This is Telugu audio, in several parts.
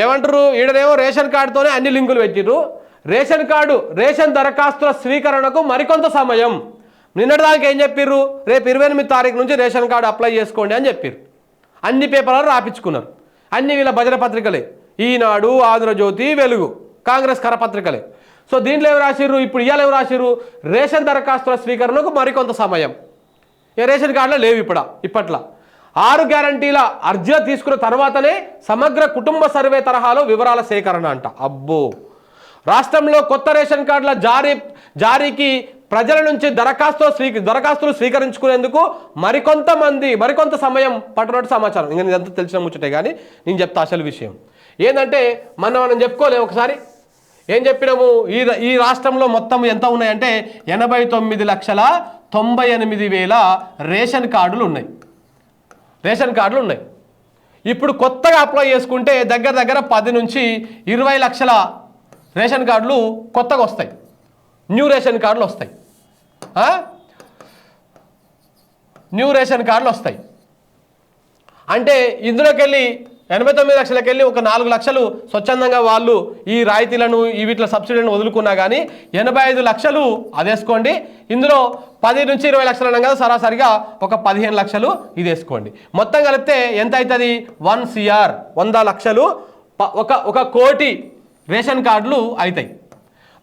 ఏమంటారు ఈడనేమో రేషన్ కార్డుతోనే అన్ని లింకులు పెట్టిర్రు. రేషన్ కార్డు రేషన్ దరఖాస్తుల స్వీకరణకు మరికొంత సమయం. నిన్నటి దానికి ఏం చెప్పిర్రు? రేపు ఇరవై ఎనిమిది తారీఖు నుంచి రేషన్ కార్డు అప్లై చేసుకోండి అని చెప్పిర్రు. అన్ని పేపర్లు రాపించుకున్నారు అన్ని వీళ్ళ భజన పత్రికలే. ఈనాడు ఆంధ్రజ్యోతి వెలుగు కాంగ్రెస్ కరపత్రికలే. సో దీంట్లో ఏమి రాసిర్రు? ఇప్పుడు ఇవాళ ఏమి రాసిర్రు? రేషన్ దరఖాస్తుల స్వీకరణకు మరికొంత సమయం. ఏ రేషన్ కార్డులో లేవు ఇప్పుడు ఇప్పట్లో. ఆరు గ్యారంటీల అర్జీ తీసుకున్న తర్వాతనే సమగ్ర కుటుంబ సర్వే తరహాలో వివరాల సేకరణ అంట. అబ్బో! రాష్ట్రంలో కొత్త రేషన్ కార్డుల జారీ జారీకి ప్రజల నుంచి దరఖాస్తు స్వీ దరఖాస్తులు స్వీకరించుకునేందుకు మరికొంతమంది మరికొంత సమయం పట్టినట్టు సమాచారం. ఇంకా ఇదంతా తెలిసిన ముచ్చటే కానీ నేను చెప్తా అసలు విషయం. ఏంటంటే మనం మనం చెప్పుకోలేము ఒకసారి. ఏం చెప్పినాము? ఈ ఈ రాష్ట్రంలో మొత్తం ఎంత ఉన్నాయంటే ఎనభై తొమ్మిది లక్షల తొంభై ఎనిమిది వేల రేషన్ కార్డులు ఉన్నాయి. రేషన్ కార్డులు ఉన్నాయి. ఇప్పుడు కొత్తగా అప్లై చేసుకుంటే దగ్గర దగ్గర పది నుంచి ఇరవై లక్షల రేషన్ కార్డులు కొత్తగా వస్తాయి. న్యూ రేషన్ కార్డులు వస్తాయి. న్యూ రేషన్ కార్డులు వస్తాయి. అంటే ఇందులోకి వెళ్ళి ఎనభై తొమ్మిది లక్షలకు వెళ్ళి ఒక నాలుగు లక్షలు స్వచ్ఛందంగా వాళ్ళు ఈ రాయితీలను ఈ వీటిల సబ్సిడీలను వదులుకున్నా కానీ ఎనభై ఐదు లక్షలు అదేసుకోండి ఇందులో పది నుంచి ఇరవై లక్షలు అన్నాం కదా సరాసరిగా ఒక పదిహేను లక్షలు ఇది వేసుకోండి. మొత్తం కలిపితే ఎంత అవుతుంది వన్ సిఆర్ వంద లక్షలు. ప- ఒక ఒక కోటి రేషన్ కార్డులు అవుతాయి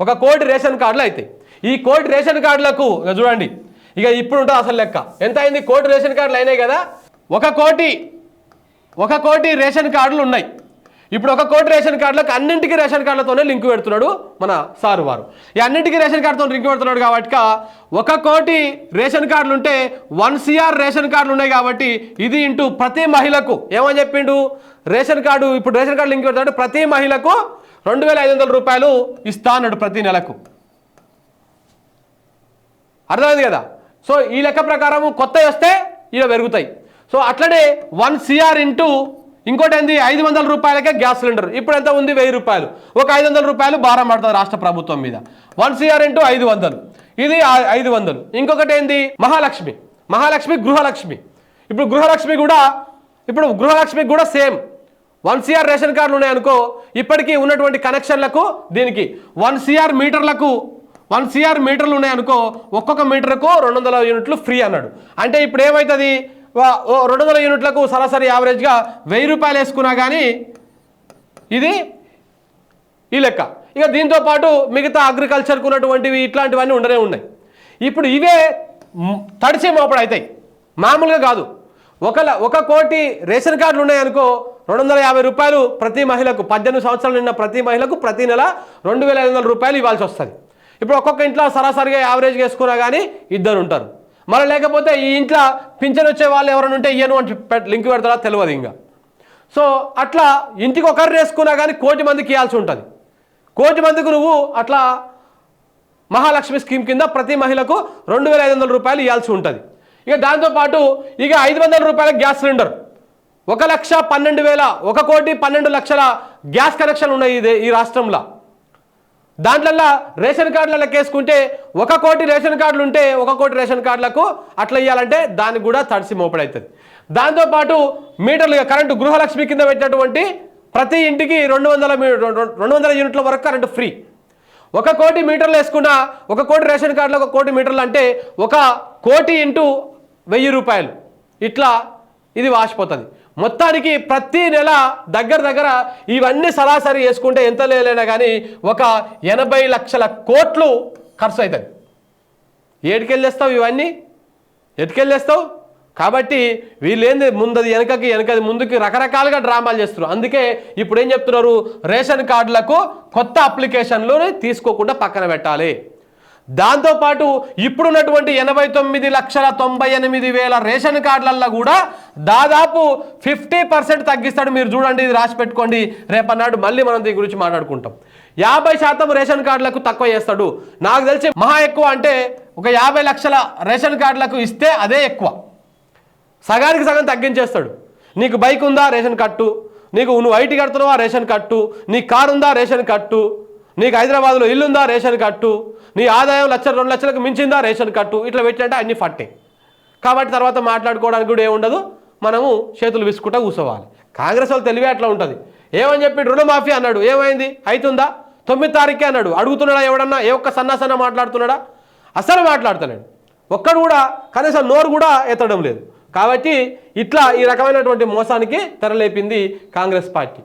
ఒక కోటి రేషన్ కార్డులు అవుతాయి ఈ కోటి రేషన్ కార్డులకు చూడండి ఇక ఇప్పుడు ఉంటుంది అసలు లెక్క. ఎంత అయింది? కోటి రేషన్ కార్డులు అయినాయి కదా. ఒక కోటి ఒక కోటి రేషన్ కార్డులు ఉన్నాయి. ఇప్పుడు ఒక కోటి రేషన్ కార్డులకు అన్నింటికి రేషన్ కార్డులతోనే లింక్ పెడుతున్నాడు మన సారు వారు. ఈ అన్నింటికి రేషన్ కార్డుతో లింక్ పెడుతున్నాడు కాబట్టి ఒక కోటి రేషన్ కార్డులు ఉంటే వన్ సిఆర్ రేషన్ కార్డులు ఉన్నాయి కాబట్టి ఇది ఇంటూ ప్రతి మహిళకు. ఏమని చెప్పిండు? రేషన్ కార్డు ఇప్పుడు రేషన్ కార్డు లింక్ పెడతాడు ప్రతి మహిళకు రెండు వేల ఐదు వందల రూపాయలు ఇస్తా అన్నాడు ప్రతి నెలకు. అర్థమైంది కదా? సో ఈ లెక్క ప్రకారం కొత్త వస్తే ఇలా పెరుగుతాయి. సో అట్లనే వన్ సిఆర్ ఇంటూ ఇంకోటి ఏంది? ఐదు వందల రూపాయలకే గ్యాస్ సిలిండర్. ఇప్పుడు ఎంత ఉంది? వెయ్యి రూపాయలు. ఒక ఐదు వందల రూపాయలు భారం పడుతుంది రాష్ట్ర ప్రభుత్వం మీద. వన్ సిఆర్ ఇంటూ ఐదు వందలు. ఇది ఐదు వందలు. ఇంకొకటి ఏంది? మహాలక్ష్మి. మహాలక్ష్మి గృహలక్ష్మి. ఇప్పుడు గృహలక్ష్మి కూడా ఇప్పుడు గృహలక్ష్మి కూడా సేమ్. వన్ సిఆర్ రేషన్ కార్డులు ఉన్నాయనుకో ఇప్పటికీ ఉన్నటువంటి కనెక్షన్లకు దీనికి వన్ సిఆర్ మీటర్లకు వన్ సిఆర్ మీటర్లు ఉన్నాయనుకో ఒక్కొక్క మీటర్కు రెండు వందల యూనిట్లు ఫ్రీ అన్నాడు. అంటే ఇప్పుడు ఏమవుతుంది రెండు వందల యూనిట్లకు సరాసరి యావరేజ్గా వెయ్యి రూపాయలు వేసుకున్నా కానీ ఇది ఈ లెక్క. ఇక దీంతో పాటు మిగతా అగ్రికల్చర్కు ఉన్నటువంటివి ఇట్లాంటివన్నీ ఉండనే ఉన్నాయి. ఇప్పుడు ఇవే మ్, తడిసే మోపడు అవుతాయి. మామూలుగా కాదు. ఒక ఒక కోటి రేషన్ కార్డులు ఉన్నాయనుకో రెండు వందల యాభై రూపాయలు ప్రతి మహిళకు పద్దెనిమిది సంవత్సరాలు నిన్న ప్రతి మహిళకు ప్రతి నెల రెండు వేల ఐదు వందల రూపాయలు ఇవ్వాల్సి వస్తుంది. ఇప్పుడు ఒక్కొక్క ఇంట్లో సరాసరిగా యావరేజ్ వేసుకున్నా కానీ ఇద్దరు ఉంటారు. మరి లేకపోతే ఈ ఇంట్లో పింఛన్ వచ్చే వాళ్ళు ఎవరైనా ఉంటే ఇయ్యను అని లింక్ పెడతారా? తెలియదు ఇంకా. సో అట్లా ఇంటికి ఒకరు వేసుకున్నా కానీ కోటి మందికి ఇవ్వాల్సి ఉంటుంది. కోటి మందికి నువ్వు అట్లా మహాలక్ష్మి స్కీమ్ కింద ప్రతి మహిళకు రెండు వేల ఐదు వందల రూపాయలు ఇవ్వాల్సి ఉంటుంది. ఇక దాంతోపాటు ఇక ఐదు వందల రూపాయల గ్యాస్ సిలిండర్. ఒక లక్ష పన్నెండు వేల ఒక కోటి పన్నెండు లక్షల గ్యాస్ కనెక్షన్ ఉన్నాయి ఇదే ఈ రాష్ట్రంలో. దాంట్లల్లో రేషన్ కార్డుల కేసుకుంటే ఒక కోటి రేషన్ కార్డులు ఉంటే ఒక కోటి రేషన్ కార్డులకు అట్లా ఇవ్వాలంటే దానికి కూడా తడిసి మోపడవుతుంది దాంతోపాటు మీటర్లు కరెంటు గృహలక్ష్మి కింద పెట్టినటువంటి ప్రతి ఇంటికి రెండు వందల మీ- రెండు రెండు వందల యూనిట్ల వరకు కరెంటు ఫ్రీ. ఒక కోటి మీటర్లు వేసుకున్న ఒక కోటి రేషన్ కార్డులో ఒక కోటి మీటర్లు అంటే ఒక కోటి ఇంటూ వెయ్యి రూపాయలు. ఇట్లా ఇది వాసిపోతుంది. మొత్తానికి ప్రతి నెల దగ్గర దగ్గర ఇవన్నీ సరాసరి వేసుకుంటే ఎంత లేదైనా కానీ ఒక ఎనభై లక్షల కోట్లు ఖర్చు అవుతుంది. ఏడికెళ్ళేస్తావు ఇవన్నీ? ఎటుకెళ్ళేస్తావు కాబట్టి వీళ్ళేంది ముందది వెనకకి వెనకది ముందుకి రకరకాలుగా డ్రామాలు చేస్తున్నారు. అందుకే ఇప్పుడు ఏం చెప్తున్నారు? రేషన్ కార్డులకు కొత్త అప్లికేషన్లు తీసుకోకుండా పక్కన పెట్టాలి. దాంతోపాటు ఇప్పుడున్నటువంటి ఎనభై తొమ్మిది లక్షల తొంభై ఎనిమిది వేల రేషన్ కార్డులల్లో కూడా దాదాపు ఫిఫ్టీ పర్సెంట్ తగ్గిస్తాడు. మీరు చూడండి ఇది రాసి పెట్టుకోండి. రేపన్నాడు మళ్ళీ మనం దీని గురించి మాట్లాడుకుంటాం. యాభై శాతం రేషన్ కార్డులకు తక్కువ చేస్తాడు. నాకు తెలిసి మహా ఎక్కువ అంటే ఒక యాభై లక్షల రేషన్ కార్డులకు ఇస్తే అదే ఎక్కువ. సగానికి సగం తగ్గించేస్తాడు. నీకు బైక్ ఉందా? రేషన్ కట్టు. నీకు నువ్వు ఐటీ కడుతున్నావా? రేషన్ కట్టు. నీ కారు ఉందా రేషన్ కట్టు. నీకు హైదరాబాద్లో ఇల్లుందా రేషన్ కట్టు నీ ఆదాయం లక్ష రెండు లక్షలకు మించిందా రేషన్ కట్టు ఇట్లా పెట్టినట్టే అన్ని ఫట్టే. కాబట్టి తర్వాత మాట్లాడుకోవడానికి కూడా ఏముండదు? మనము చేతులు విసుకుంటా కూర్చోవాలి. కాంగ్రెస్ వాళ్ళు తెలివే అట్లా ఉంటుంది. ఏమని చెప్పి రుణమాఫీ అన్నాడు? ఏమైంది? అవుతుందా తొమ్మిది తారీఖే అన్నాడు. అడుగుతున్నాడా ఎవడన్నా? ఏ ఒక్క సన్నాసన్న మాట్లాడుతున్నాడా? అసలు మాట్లాడతలేడు. ఒక్కడు కూడా కనీసం నోరు కూడా ఎత్తడం లేదు. కాబట్టి ఇట్లా ఈ రకమైనటువంటి మోసానికి తెరలేపింది కాంగ్రెస్ పార్టీ.